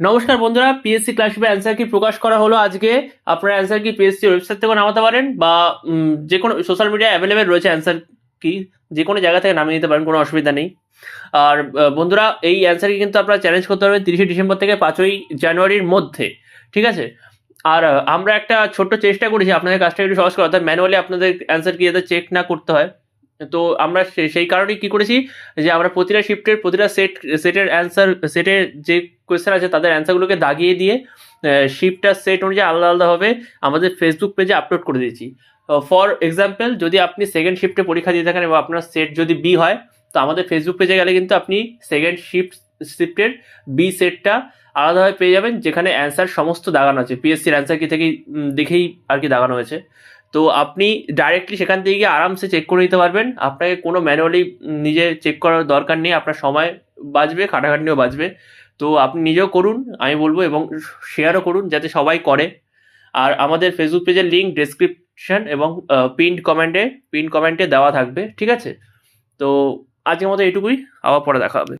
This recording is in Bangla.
নমস্কার বন্ধুরা পিএসসি ক্লাসরুমে অ্যান্সার কি প্রকাশ করা হলো আজকে। আপনারা অ্যান্সার কি পিএসসি ওয়েবসাইট থেকে নামাতে পারেন বা যে কোনো সোশ্যাল মিডিয়ায় অ্যাভেলেবেল রয়েছে অ্যান্সার কি যে কোনো জায়গা থেকে নামিয়ে নিতে পারেন, কোনো অসুবিধা নেই। আর বন্ধুরা, এই অ্যান্সার কি কিন্তু আপনারা চ্যালেঞ্জ করতে পারবেন তিরিশে ডিসেম্বর থেকে পাঁচই জানুয়ারির মধ্যে, ঠিক আছে? আর আমরা একটা ছোট্ট চেষ্টা করেছি, আপনাদের কাজটা একটু সহজ করা, অর্থাৎ ম্যানুয়ালি আপনাদের অ্যান্সার কি যাতে চেক না করতে হয়। তো আমরা সেই কারণেই কি করেছি যে আমরা প্রতিটা শিফটের প্রতিটা সেট সেটের অ্যান্সার সেটের যে কোয়েশ্চেন আছে তাদের অ্যান্সারগুলোকে দাগিয়ে দিয়ে শিফটটা সেট অনুযায়ী আলাদা আলাদাভাবে আমাদের ফেসবুক পেজে আপলোড করে দিয়েছি। ফর এক্সাম্পল যদি আপনি সেকেন্ড শিফটে পরীক্ষা দিয়ে থাকেন এবং আপনার সেট যদি বি হয়, তো আমাদের ফেসবুক পেজে গেলে কিন্তু আপনি সেকেন্ড শিফট শিফটের বি সেটটা আলাদাভাবে পেয়ে যাবেন, যেখানে অ্যান্সার সমস্ত দাগানো আছে। পিএসসির অ্যান্সার কি থেকেই দেখেই আর কি দাগানো হয়েছে। তো আপনি ডাইরেক্টলি সেখান থেকে গিয়ে আরামসে চেক করে নিতে পারবেন। আপনাকে কোনো ম্যানুয়ালি নিজে চেক করার দরকার নেই, আপনার সময় বাঁচবে, খাটাখাটনিও বাঁচবে। তো আপনি নিজেও করুন, আমি বলব, এবং শেয়ারও করুন, যাতে সবাই করে। আর আমাদের ফেসবুক পেজের লিঙ্ক ডেসক্রিপশন এবং পিন্ড কমেন্টে পিন কমেন্টে দেওয়া থাকবে, ঠিক আছে? তো আজকের মতো এটুকুই, আবার পরে দেখা হবে।